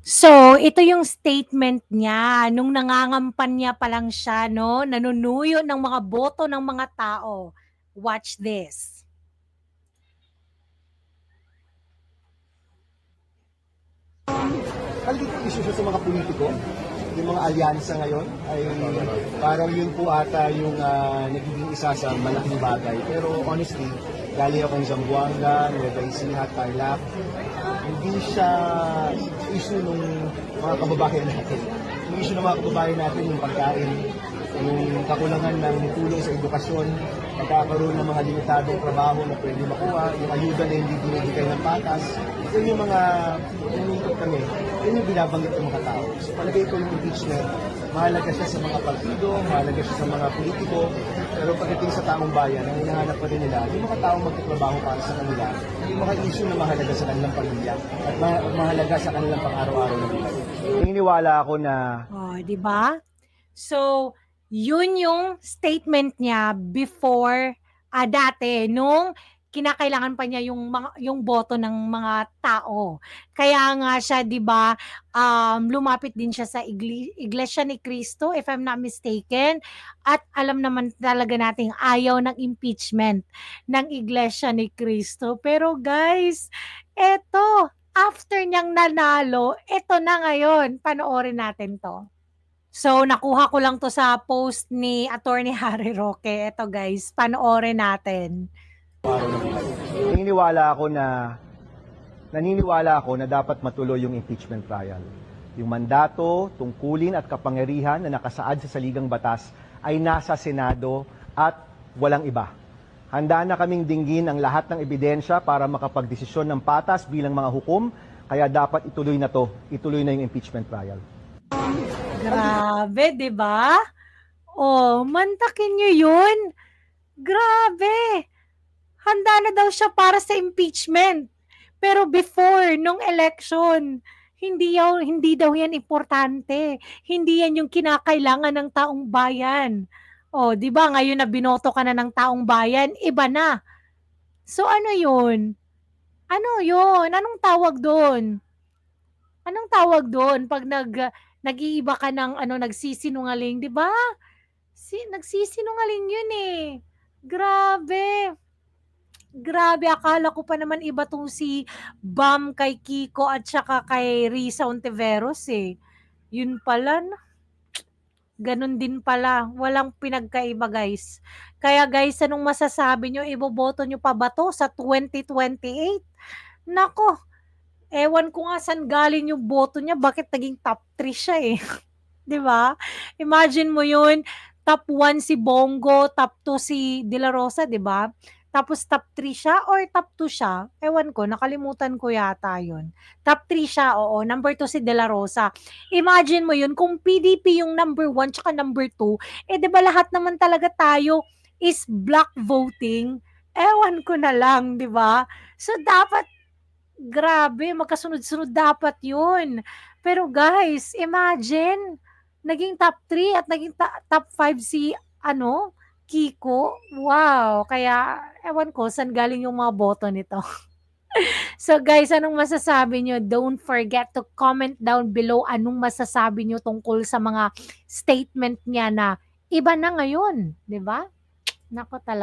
So, ito yung statement niya nung nangangampanya pa lang siya 'no, nanunuyo ng mga boto ng mga tao. Watch this. Halika issue siya sa mga politiko, yung mga alyansa ngayon, ay parang yun po ata yung ah, nagiging isa sa malaking bagay. Pero honestly, gali ako ng Zamboanga, Nueva Ecija, Tarlac, hindi siya issue ng mga kababayan natin. Yung issue ng mga kababayan natin, yung pagkain, yung kakulangan ng tulong sa edukasyon, pagkakaroon ng mga limitadong trabaho na pwede makuha, yung ayuda na hindi binibigay ng patas, yun yung mga umiikot kami, yun yung binabanggit ng mga tao. So palagay ko yung impeachment, mahalaga siya sa mga partido, mahalaga siya sa mga politiko, pero pagdating sa taong bayan, ang hinahanap pa rin nila, yung mga taong magtatrabaho para sa kanila, yung mga issue na mahalaga sa kanilang pamilya at ma- mahalaga sa kanilang pang-araw-araw na buhay. Naniniwala ako na Oh, 'di ba? So, yun yung statement niya before ah, dati nung kinakailangan pa niya yung mga yung boto ng mga tao. Kaya nga siya 'di ba, um, lumapit din siya sa igli Iglesia ni Cristo if I'm not mistaken at alam naman talaga nating ayaw ng impeachment ng Iglesia ni Cristo. Pero guys, eto after niyang nanalo, eto na ngayon, panoorin natin 'to. So, nakuha ko lang 'to sa post ni Attorney Harry Roque. Eto guys, panoorin natin. Naniniwala ako na naniniwala ako na dapat matuloy yung impeachment trial. Yung mandato, tungkulin at kapangyarihan na nakasaad sa saligang batas ay nasa Senado at walang iba. Handa na kaming dinggin ang lahat ng ebidensya para makapagdesisyon ng patas bilang mga hukom, kaya dapat ituloy na to, ituloy na yung impeachment trial. Grabe, 'di ba? Oh, mantakin niyo 'yun. Grabe. Handa na daw siya para sa impeachment. Pero before nung election, hindi yaw hindi daw 'yan importante. Hindi 'yan yung kinakailangan ng taong bayan. Oh, 'di ba ngayon na binoto ka na ng taong bayan, iba na. So ano 'yun? Ano 'yun? Anong tawag do'n? Anong tawag do'n 'pag nag nag-iiba ka ng ano, nagsisinungaling, 'di ba? Si nagsisinungaling 'yun, eh. Grabe. Grabe, akala ko pa naman iba 'tong si Bam kay Kiko at saka kay Risa Ontiveros, eh. 'Yun pala na gano'n din pala, walang pinagkaiba, guys. Kaya guys, anong masasabi niyo, iboboto niyo pa ba 'to sa 2028? Naku, ewan ko nga saan galing yung boto niya, bakit naging top 3 siya, eh. 'Di ba? Imagine mo 'yun, top 1 si Bongo, top 2 si De La Rosa, 'di ba? Tapos top 3 siya or top 2 siya, ewan ko, nakalimutan ko yata 'yun. Top 3 siya, oo, number 2 si De La Rosa. Imagine mo 'yun, kung PDP yung number 1 tsaka number 2, eh, 'di ba lahat naman talaga tayo is block voting? Ewan ko na lang, 'di ba? So, dapat grabe magkasunod-sunod dapat 'yun. Pero guys, imagine naging top 3 at naging ta top 5 si ano, Kiko. Wow! Kaya ewan ko saan galing yung mga boto nito. So guys, anong masasabi niyo? Don't forget to comment down below anong masasabi niyo tungkol sa mga statement niya na iba na ngayon, 'di ba? Naku tala